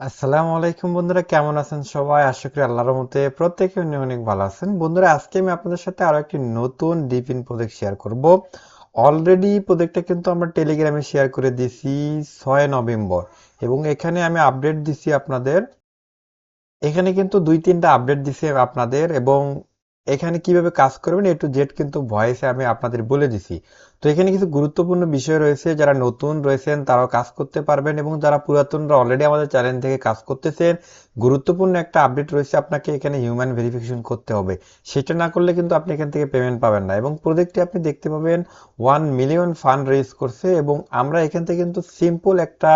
আসসালামু আলাইকুম বন্ধুরা, কেমন আছেন সবাই? আশা করি আল্লাহর মতে প্রত্যেকে অনেক অনেক ভালো আছেন। বন্ধুরা, আজকে আমি আপনাদের সাথে আরও একটি নতুন ডিপিন প্রজেক্ট শেয়ার করব। অলরেডি প্রজেক্টটা কিন্তু আমরা টেলিগ্রামে শেয়ার করে দিছি ছয় নভেম্বর এবং এখানে আমি আপডেট দিছি আপনাদের। এখানে কিন্তু দুই তিনটা আপডেট দিছি আপনাদের এবং এখানে কীভাবে কাজ করবেন এ টু জেড কিন্তু ভয়েসে আমি আপনাদের বলে দিছি। তো এখানে কিছু গুরুত্বপূর্ণ বিষয় রয়েছে, যারা নতুন রয়েছেন তারাও কাজ করতে পারবেন এবং যারা পুরাতনরা অলরেডি আমাদের চ্যানেল থেকে কাজ করতেছেন, গুরুত্বপূর্ণ একটা আপডেট রয়েছে আপনাকে এখানে হিউম্যান ভেরিফিকেশন করতে হবে। সেটা না করলে কিন্তু আপনি এখান থেকে পেমেন্ট পাবেন না এবং প্রজেক্টে আপনি দেখতে পাবেন ওয়ান মিলিয়ন ফান্ড রেজ করছে এবং আমরা এখান থেকে কিন্তু সিম্পল একটা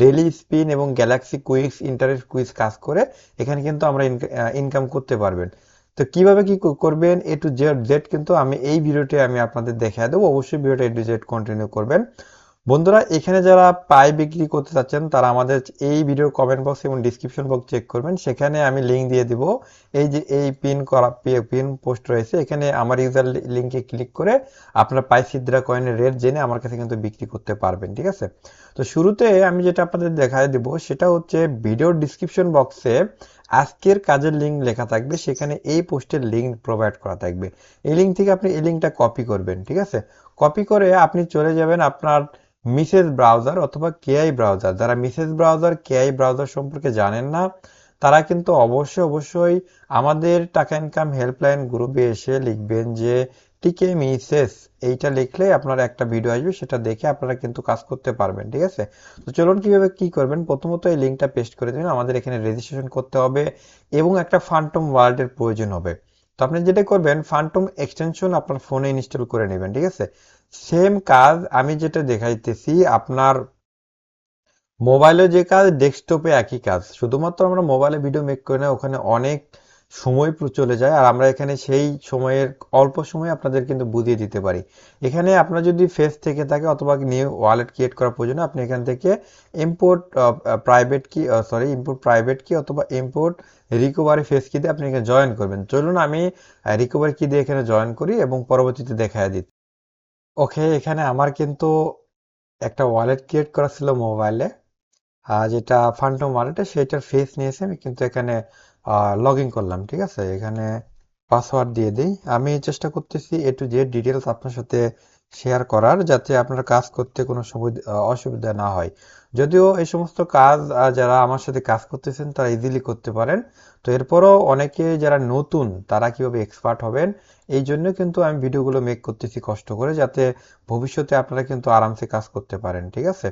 ডেলি স্পিন এবং গ্যালাক্সি কুইক্স ইন্টারেস্ট কুইজ কাজ করে এখানে কিন্তু আমরা ইনকাম করতে পারবেন। তো কীভাবে কি করবেন এ টু জেড জেড কিন্তু আমি এই ভিডিওতে আমি আপনাদের দেখায় দেবো। অবশ্যই ভিডিওটা এ টু জেড কন্টিনিউ করবেন। বন্ধুরা, এখানে যারা পাই বিক্রি করতে চাচ্ছেন, তারা আমাদের এই ভিডিওর কমেন্ট বক্স এবং ডিসক্রিপশন বক্স চেক করবেন। সেখানে আমি লিঙ্ক দিয়ে দিব। এই যে, এই পিন করা পিন পোস্ট রয়েছে, এখানে আমার ইউজার লিংকে ক্লিক করে আপনারা পাই সিদ্রা কয়েনের রেট জেনে আমার কাছে কিন্তু বিক্রি করতে পারবেন, ঠিক আছে? তো শুরুতে আমি যেটা আপনাদের দেখায় দিব, সেটা হচ্ছে ভিডিওর ডিসক্রিপশন বক্সে আজকের কাজের লিঙ্ক লেখা থাকবে। সেখানে এই পোস্টের লিঙ্ক প্রোভাইড করা থাকবে। এই লিঙ্ক থেকে আপনি এই লিঙ্কটা কপি করবেন, ঠিক আছে? কপি করে আপনি চলে যাবেন আপনার মিসেস ব্রাউজার অথবা কেআই ব্রাউজার। যারা মিসেস ব্রাউজার, কেআই ব্রাউজার সম্পর্কে জানেন না, তারা কিন্তু অবশ্যই অবশ্যই আমাদের টাকা ইনকাম হেল্পলাইন গ্রুপে এসে লিখবেন যে, টিকে মিসেস। এইটা লিখলে আপনার একটা ভিডিও আসবে, সেটা দেখে আপনারা কিন্তু কাজ করতে পারবেন, ঠিক আছে? তো চলুন কীভাবে কি করবেন? প্রথমত এই লিঙ্কটা পেস্ট করে দিন। আমাদের এখানে রেজিস্ট্রেশন করতে হবে এবং একটা ফান্টম ওয়ার্ল্ডের প্রয়োজন হবে। তো আপনি যেটা করবেন ফান্টম এক্সটেনশন আপনার ফোনে ইনস্টল করে নেবেন, ঠিক আছে? সেম কাজ আমি যেটা দেখাইতেছি, আপনার মোবাইলে যে কাজ ডেস্কটপে একই কাজ। শুধুমাত্র আমরা মোবাইলে ভিডিও মেক করি না, ওখানে অনেক সময় চলে যায় আর আমরা এখানে সেই সময়ের অল্প সময়ে আপনাদের কিন্তু বুঝিয়ে দিতে পারি। এখানে আপনার যদি ফেস থেকে থাকে অথবা নিউ ওয়ালেট ক্রিয়েট করার প্রয়োজন আপনি এখান থেকে import private key sorry import private key অথবা ইম্পোর্ট রিকভারি ফেস কি দিয়ে আপনি এখানে জয়েন করবেন। চলুন আমি রিকভারি কি দিয়ে এখানে জয়েন করি এবং পরবর্তীতে দেখায় দিই। ওকে এখানে আমার কিন্তু একটা ওয়ালেট ক্রিয়েট করা ছিল মোবাইলে যেটা ফান্টম ওয়ালেটে সেটার ফেস নিয়েছে আমি কিন্তু এখানে লগ ইন করলাম, ঠিক আছে? এখানে পাসওয়ার্ড দিয়ে দিই। আমি চেষ্টা করতেছি এ টু জেড ডিটেলস আপনার সাথে শেয়ার করার, যাতে আপনার কাজ করতে কোনো অসুবিধা না হয়। যদিও এই সমস্ত কাজ যারা আমার সাথে কাজ করতেছেন, তারা ইজিলি করতে পারেন। তো এরপরও অনেকে যারা নতুন, তারা কীভাবে এক্সপার্ট হবেন, এই জন্য কিন্তু আমি ভিডিওগুলো মেক করতেছি কষ্ট করে, যাতে ভবিষ্যতে আপনারা কিন্তু আরামসে কাজ করতে পারেন, ঠিক আছে?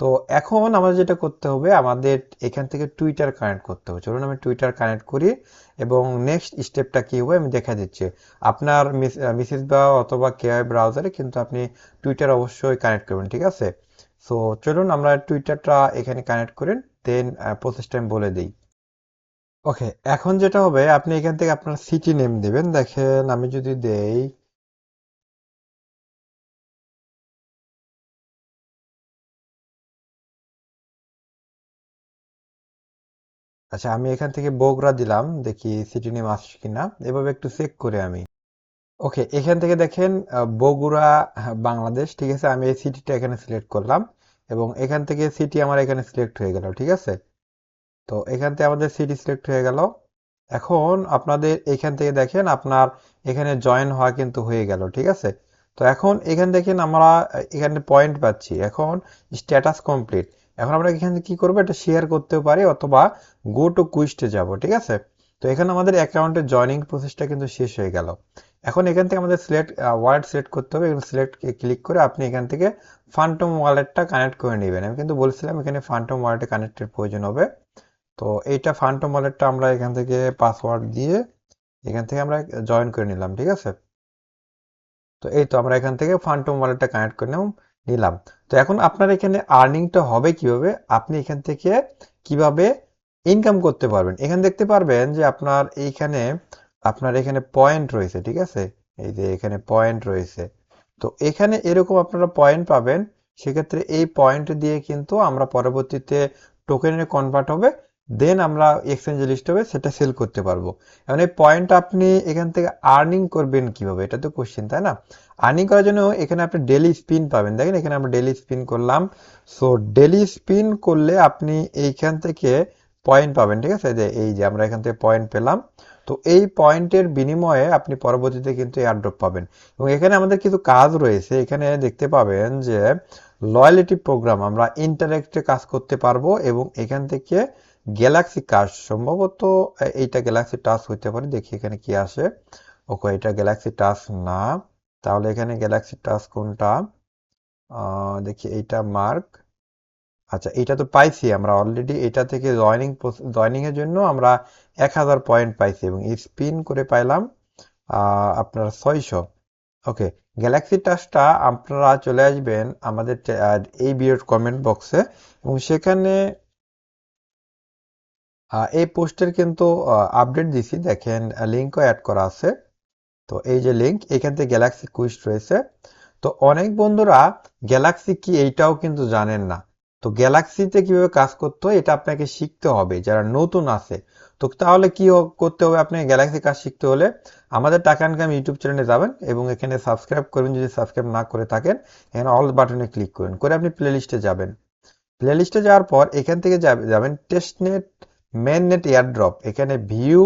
তো এখন আমাদের যেটা করতে হবে, আমাদের এখান থেকে টুইটার কানেক্ট করতে হবে। চলুন আমি টুইটার কানেক্ট করি এবং নেক্সট স্টেপটা কি হবে আমি দেখা দিচ্ছি। আপনার মিসেস বা অথবা কেআই ব্রাউজারে কিন্তু আপনি টুইটার অবশ্যই কানেক্ট করবেন, ঠিক আছে? সো চলুন আমরা টুইটারটা এখানে কানেক্ট করেন দেন প্রসেসটা আমি বলে দিই। ওকে এখন যেটা হবে, আপনি এখান থেকে আপনার সিটি নেম দেবেন। দেখেন, আমি যদি দেই আচ্ছা আমি এখান থেকে বগুড়া দিলাম দেখি সিটি নেম আসছে কিনা। এভাবে একটু চেক করে আমি। ওকে এখান থেকে দেখেন বগুড়া হ্যাঁ, বাংলাদেশ ঠিক আছে? আমি এই সিটিটা এখানে সিলেক্ট করলাম এবং এখান থেকে সিটি আমার এখানে সিলেক্ট হয়ে গেল ঠিক আছে? তো এখান থেকে আমাদের সিটি সিলেক্ট হয়ে গেল। এখন আপনাদের এখান থেকে দেখেন আপনার এখানে জয়েন হওয়া কিন্তু হয়ে গেল ঠিক আছে? তো এখন এখান দেখেন আমরা এখানে পয়েন্ট পাচ্ছি। এখন স্ট্যাটাস কমপ্লিট এখন আমরা এখানে কি করব? এটা শেয়ার করতেও পারি অথবা গো টু কুইস্টে যাব, ঠিক আছে? তো এখানে আমাদের অ্যাকাউন্টের জয়নিং প্রসেসটা কিন্তু শেষ হয়ে গেল। এখন এখান থেকে আমাদের সিলেক্ট ওয়ালেট সিলেক্ট করতে হবে। এখানে সিলেক্ট ক্লিক করে আপনি এখান থেকে ফান্টম ওয়ালেটটা কানেক্ট করে নেবেন। আমি কিন্তু বলছিলাম এখানে ফান্টম ওয়ালেটে কানেক্টের প্রয়োজন হবে। তো এইটা ফান্টম ওয়ালেটটা আমরা এখান থেকে পাসওয়ার্ড দিয়ে এখান থেকে আমরা জয়েন করে নিলাম, ঠিক আছে? তো এই তো আমরা এখান থেকে ফান্টম ওয়ালেটটা কানেক্ট করে নিলাম। নিলাম। তো এখন আপনার এখানে আর্নিংটা হবে কীভাবে? আপনি এখান থেকে কীভাবে ইনকাম করতে পারবেন? এখানে দেখতে পারবেন যে আপনার এইখানে, আপনার এখানে পয়েন্ট রয়েছে, ঠিক আছে? এই যে এখানে পয়েন্ট রয়েছে। তো এখানে এরকম আপনারা পয়েন্ট পাবেন। সেক্ষেত্রে এই পয়েন্ট দিয়ে কিন্তু আমরা পরবর্তীতে টোকেনে কনভার্ট হবে। দেন আমরা এক্সচেঞ্জে লিস্ট হবে সেটা সেল করতে পারব। এখন এই পয়েন্ট আপনি এখান থেকে আর্নিং করবেন কীভাবে? এটা তো কোশ্চেন তাই না? আর্নিং করার জন্য এখানে আপনি ডেলি স্পিন পাবেন। দেখেন, এখানে আমরা ডেলি স্পিন করলাম। সো ডেলি স্পিন করলে আপনি এইখান থেকে পয়েন্ট পাবেন, ঠিক আছে? যে এই যে আমরা এখান থেকে পয়েন্ট পেলাম। তো এই পয়েন্টের বিনিময়ে আপনি পরবর্তীতে কিন্তু এয়ারড্রপ পাবেন। এবং এখানে আমাদের কিছু কাজ রয়েছে। এখানে দেখতে পাবেন যে লয়ালিটি প্রোগ্রাম আমরা ইন্টারেক্টে কাজ করতে পারব এবং এখান থেকে গ্যালাক্সি কাজ সম্ভবত এইটা গ্যালাক্সি টাচ হইতে পারে, দেখি এখানে কি আসে। ওকে, এটা গ্যালাক্সি টাচ না। তাহলে এখানে গ্যালাক্সি টাচ কোনটা? দেখি, এইটা মার্ক আচ্ছা এটা তো পাইছি আমরা অলরেডি এটা থেকে জয়নিং জয়নিং এর জন্য আমরা এক হাজার পয়েন্ট পাইছি এবং স্পিন করে পাইলাম আপনার ছয়শো। ওকে গ্যালাক্সি টাচটা আপনারা চলে আসবেন আমাদের এই ভিডিওর কমেন্ট বক্সে এবং সেখানে এই পোস্টের কিন্তু আপডেট দিছি। দেখেন লিঙ্কও অ্যাড করা আছে। তো এই যে লিঙ্ক এখান থেকে গ্যালাক্সি কুইজ রয়েছে। তো অনেক বন্ধুরা গ্যালাক্সি কি এইটাও কিন্তু জানেন না। তো গ্যালাক্সিতে কীভাবে কাজ করতে হয়, এটা আপনাকে শিখতে হবে। যারা নতুন আছে, তো তাহলে কি করতে হবে আপনি গ্যালাক্সি কাজ শিখতে হলে? আমাদের টাকা ইনকাম ইউটিউব চ্যানেলে যাবেন এবং এখানে সাবস্ক্রাইব করবেন। যদি সাবস্ক্রাইব না করে থাকেন, এখানে অল বাটনে ক্লিক করুন। করে আপনি প্লে লিস্টে যাবেন। প্লে লিস্টে যাওয়ার পর এখান থেকে যাবে- যাবেন টেস্টনেট মেন নেট এয়ারড্রপ এখানে ভিউ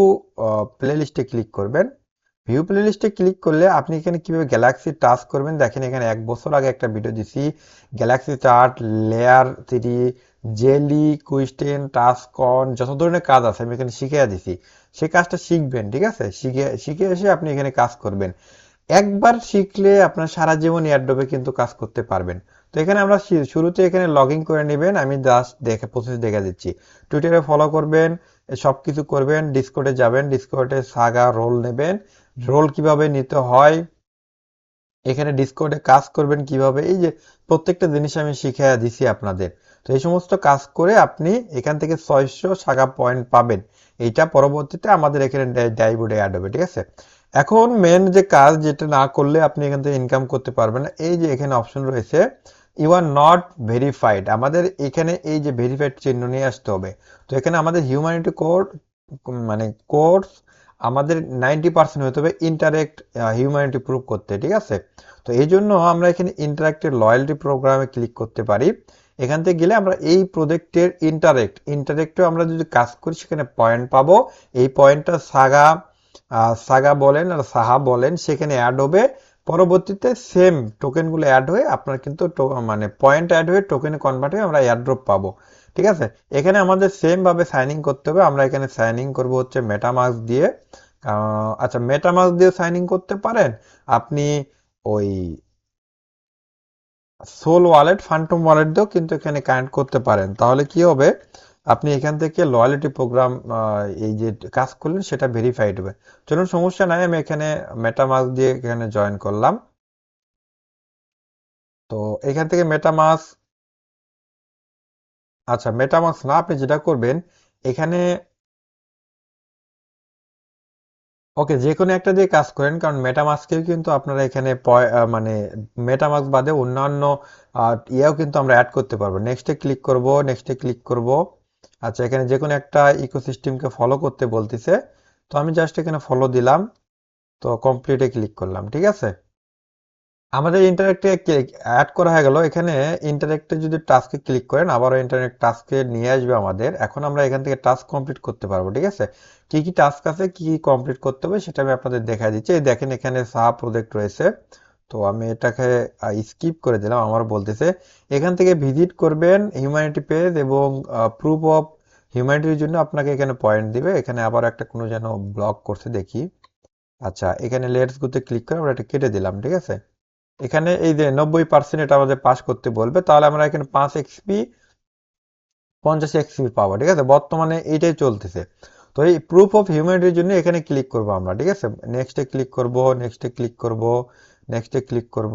প্লে লিস্টে ক্লিক করবেন। ভিউ প্লে লিস্টে ক্লিক করলে আপনি এখানে কীভাবে গ্যালাক্সি টাচ করবেন? দেখেন এখানে এক বছর আগে একটা ভিডিও দিছি galaxy chart layer three Zealy QuestN TaskOn যত ধরনের কাজ আছে আমি এখানে শিখিয়ে দিছি। সেই কাজটা শিখবেন, ঠিক আছে? শিখে শিখে এসে আপনি এখানে কাজ করবেন। একবার শিখলে আপনার সারা জীবন এয়ারড্রপে কিন্তু কাজ করতে পারবেন। তো এখানে আমরা শুরুতে এখানে লগ ইন করে নেবেন। আমি জাস্ট দেখে প্রসেস দেখে দিচ্ছি। টুইটারে ফলো করবেন সব কিছু করবেন ডিসকর্ডে যাবেন ডিসকর্ডে সাগা রোল নেবেন। রোল কীভাবে নিতে হয় এখানে ডিসকর্ডে কাজ করবেন কীভাবে এই যে প্রত্যেকটা জিনিস আমি শিখিয়ে দিছি আপনাদের। তো এই সমস্ত কাজ করে আপনি এখান থেকে ছয়শো সাগা পয়েন্ট পাবেন। এইটা পরবর্তীতে আমাদের এখানে ড্যাশবোর্ডে অ্যাড হবে ঠিক আছে? এখন মেন যে কাজ যেটা না করলে আপনি এখান থেকে ইনকাম করতে পারবেন না। এই যে এখানে অপশন রয়েছে ইউ আর নট ভেরিফাইড আমাদের এখানে এই যে ভেরিফাইড চিহ্ন নিয়ে আসতে হবে। তো এখানে আমাদের হিউম্যানিটি কোড মানে কোর্স আমাদের নাইনটি পার্সেন্ট হতে হবে ইন্টারেক্ট হিউম্যানিটি প্রুভ করতে, ঠিক আছে? তো এই জন্য আমরা এখানে ইন্টারেক্টের লয়্যালটি প্রোগ্রামে ক্লিক করতে পারি। এখান থেকে গেলে আমরা এই প্রজেক্টের ইন্টারেক্ট ইন্টারেক্টে আমরা যদি কাজ করি, সেখানে পয়েন্ট পাবো। এই পয়েন্টটা সাগা সাগা বলেন আর সাহা বলেন, সেখানে অ্যাড হবে পরবর্তীতে সেম টোকেনগুলো অ্যাড হয়ে আপনার কিন্তু মানে পয়েন্ট অ্যাড হয়ে টোকেনে কনভার্ট হয়ে আমরা এয়ারড্রপ পাবো। ঠিক আছে? এখানে আমাদের সেম ভাবে সাইন ইন করতে হবে। আমরা এখানে সাইন ইন করব হচ্ছে মেটামাস্ক দিয়ে। আচ্ছা মেটামাস্ক দিয়ে সাইন ইন করতে পারেন আপনি ওই সোল ওয়ালেট ফান্টম ওয়ালেট দিয়েও কিন্তু এখানে কানেক্ট করতে পারেন। তাহলে কি হবে? আপনি এখান থেকে লয়ালিটি প্রোগ্রাম এই যে কাজ করলেন, সেটা ভেরিফাইড হবে চলুন, সমস্যা নাই, আমি এখানে মেটামাস দিয়ে এখানে জয়েন করলাম। তো এখান থেকে মেটামাস্ক আচ্ছা মেটামাস না, আপনি যেটা করবেন, এখানে ওকে যে কোনো একটা দিয়ে কাজ করেন, কারণ মেটামাস্কেও কিন্তু আপনারা এখানে মানে মেটামাস্ক বাদে অন্যান্য ইয়েও কিন্তু আমরা অ্যাড করতে পারব। নেক্সটে ক্লিক করব নেক্সটে ক্লিক করব। আচ্ছা এখানে যে কোনো একটা ইকোসিস্টেমকে ফলো করতে বলতেছে, তো আমি জাস্ট এখানে ফলো দিলাম, তো কমপ্লিটে ক্লিক করলাম, ঠিক আছে? আমাদের ইন্টারেক্টে অ্যাড করা হয়ে গেল, এখানে ইন্টারেক্টে যদি টাস্কে ক্লিক করেন, আবারও ইন্টারনেট টাস্কে নিয়ে আসবে আমাদের, এখন আমরা এখান থেকে টাস্ক কমপ্লিট করতে পারব, ঠিক আছে? কি কি টাস্ক আছে, কি কি কমপ্লিট করতে হবে, সেটা আমি আপনাদের দেখা দিচ্ছি, এই দেখেন এখানে সাহা প্রজেক্ট রয়েছে, তো আমি এটাকে স্কিপ করে দিলাম আমার বলতেছে, এখান থেকে ভিজিট করবেন হিউম্যানিটি পেজ এবং প্রুফ অফ হিউম্যানিটির জন্য আপনাকে এখানে পয়েন্ট দিবে। এখানে আবার একটা কোনো যেন ব্লক করছে, দেখি। আচ্ছা এখানে লেটস গোতে ক্লিক করে আমরা এটা কেটে দিলাম, ঠিক আছে? এখানে এই যে নব্বই পার্সেন্ট এটা আমাদের পাস করতে বলবে, তাহলে আমরা এখানে পাঁচ এক্সপি পঞ্চাশ এক্সপি পাবো, ঠিক আছে? বর্তমানে এইটাই চলতেছে। তো এই প্রুফ অফ হিউম্যানিটির জন্য এখানে ক্লিক করব আমরা, ঠিক আছে? নেক্সটে ক্লিক করব নেক্সটে ক্লিক করব নেক্সটে ক্লিক করব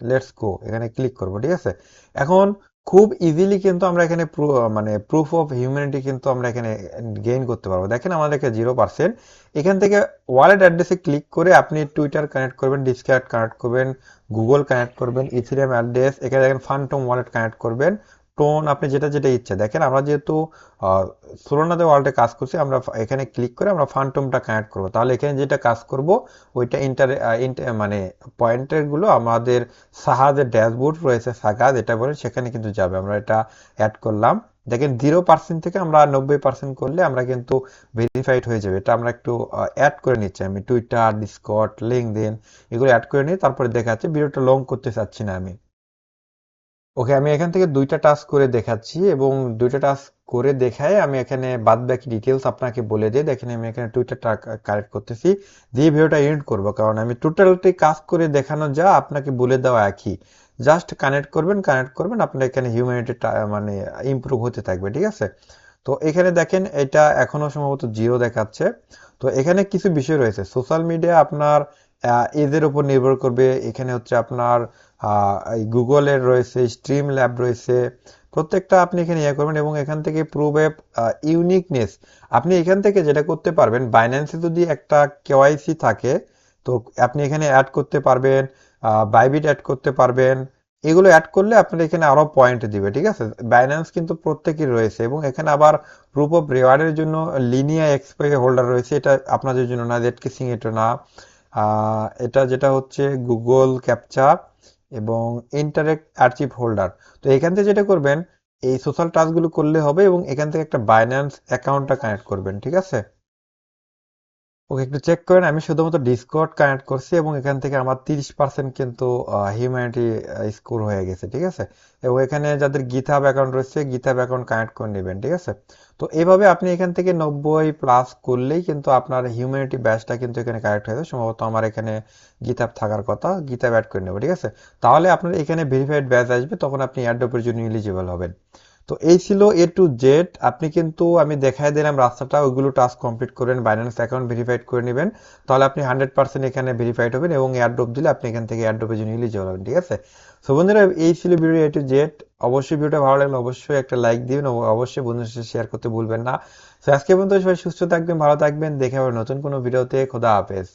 লেটস গো এখানে ক্লিক করব, ঠিক আছে? এখন খুব ইজিলি কিন্তু আমরা এখানে মানে প্রুফ অফ হিউম্যানিটি কিন্তু আমরা এখানে গেইন করতে পারব। দেখেন আমাদের এখানে জিরো পার্সেন্ট এখান থেকে ওয়ালেট অ্যাড্রেসে ক্লিক করে আপনি টুইটার কানেক্ট করবেন ডিসকার্ড কানেক্ট করবেন গুগল কানেক্ট করবেন ইথিরিয়াম অ্যাড্রেস এখানে দেখেন ফান্টম ওয়ালেট কানেক্ট করবেন। টোন আপনি যেটা যেটা ইচ্ছা। দেখেন, আমরা যেহেতু সোলোনাতে ওয়ার্ল্ডে কাজ করছি, আমরা এখানে ক্লিক করে আমরা ফান্টমটা কানেক্ট করব। তাহলে এখানে যেটা কাজ করব, ওইটা ইন্টার মানে পয়েন্টারগুলো আমাদের সাহাদের ড্যাশবোর্ড রয়েছে সাগাদ এটা বলে সেখানে কিন্তু যাবে। আমরা এটা অ্যাড করলাম। দেখেন জিরো পার্সেন্ট থেকে আমরা নব্বই পার্সেন্ট করলে আমরা কিন্তু ভেরিফাইড হয়ে যাবে। এটা আমরা একটু অ্যাড করে নিচ্ছি। আমি টুইটার ডিসকর্ড লিঙ্কডইন এগুলো অ্যাড করে নিই তারপরে দেখা যাচ্ছে ভিডিওটা লং করতে চাচ্ছি না আমি। ওকে, আমি এখান থেকে দুইটা টাস্ক করে দেখাচ্ছি এবং দুইটা টাস্ক করে দেখায় আমি এখানে বাদ বাকি ডিটেলস আপনাকে বলে দিই দেখেন আমি এখানে টুইটারটা কারেক্ট করতেছি, দিয়ে ভিডিওটা এন্ড করব। কারণ আমি টোটালটি কাজ করে দেখানো যা আপনাকে বলে দেওয়া একই। জাস্ট কানেক্ট করবেন কানেক্ট করবেন, আপনার এখানে হিউম্যানিটি মানে ইমপ্রুভ হতে থাকবে, ঠিক আছে? তো এখানে দেখেন এটা এখনও সম্ভবত জিরো দেখাচ্ছে। তো এখানে কিছু বিষয় রয়েছে। সোশ্যাল মিডিয়া আপনার এজের উপর নির্ভর করবে। এখানে হচ্ছে আপনার গুগলের রয়েছে স্ট্রিম ল্যাব রয়েছে প্রত্যেকটা আপনি এখানে ইয়ে করবেন এবং এখান থেকে প্রুভ অ্যাপ ইউনিকনেস আপনি এখান থেকে যেটা করতে পারবেন বাইন্যান্সে যদি একটা কেওয়াইসি থাকে, তো আপনি এখানে অ্যাড করতে পারবেন বাইবিট অ্যাড করতে পারবেন। এগুলো অ্যাড করলে আপনার এখানে আরও পয়েন্ট দিবে, ঠিক আছে? বাইন্যান্স কিন্তু প্রত্যেকই রয়েছে এবং এখানে আবার প্রুফ অফ রিওয়ার্ডের জন্য লিনিয়া এক্সপায়ার হোল্ডার রয়েছে। এটা আপনাদের জন্য না জেড কিসিং এটা না। এটা যেটা হচ্ছে গুগল ক্যাপচা এবং ইন্টারেক্ট আর্চিভ হোল্ডার তো এখান থেকে যেটা করবেন, এই সোশ্যাল টাস্কগুলো করলে হবে এবং এখান থেকে একটা বাইন্যান্স অ্যাকাউন্টটা কানেক্ট করবেন, ঠিক আছে? ওকে, একটু চেক করেন। আমি শুধুমাত্র ডিসকর্ড কানেক্ট করছি এবং এখান থেকে আমার তিরিশ পার্সেন্ট কিন্তু হিউম্যানিটি স্কোর হয়ে গেছে, ঠিক আছে? এবং এখানে যাদের গিথাব অ্যাকাউন্ট রয়েছে গিথাব অ্যাকাউন্ট কানেক্ট করে নেবেন, ঠিক আছে? তো এইভাবে আপনি এখান থেকে নব্বই প্লাস করলেই কিন্তু আপনার হিউম্যানিটি ব্যাচটা কিন্তু এখানে কানেক্ট হয়ে যাবে। সম্ভবত আমার এখানে গিথাব থাকার কথা গিথাব অ্যাড করে নেব, ঠিক আছে? তাহলে আপনার এখানে ভেরিফাইড ব্যাচ আসবে, তখন আপনি অ্যাডপের জন্য এলিজিবল হবেন। তো এই ছিল এ টু জেড আপনি কিন্তু আমি দেখাই দিলাম রাস্তাটা, ওইগুলো টাস্ক কমপ্লিট করবেন বাইন্যান্স অ্যাকাউন্ট ভেরিফাইড করে নেবেন। তাহলে আপনি হান্ড্রেড পার্সেন্ট এখানে ভেরিফাইড হবেন এবং এয়ারড্রপ দিলে আপনি এখান থেকে এয়ারড্রপের জন্য এলিজিবল হবেন, ঠিক আছে? সো বন্ধুরা, এই ছিল ভিডিও এ টু জেড অবশ্যই ভিডিওটা ভালো লাগলে অবশ্যই একটা লাইক দিবেন ও অবশ্যই বন্ধুদের সাথে শেয়ার করতে ভুলবেন না। তো আজকে পর্যন্ত সবাই সুস্থ থাকবেন, ভালো থাকবেন, দেখা হবে নতুন কোনো ভিডিওতে খোদা হাফেজ।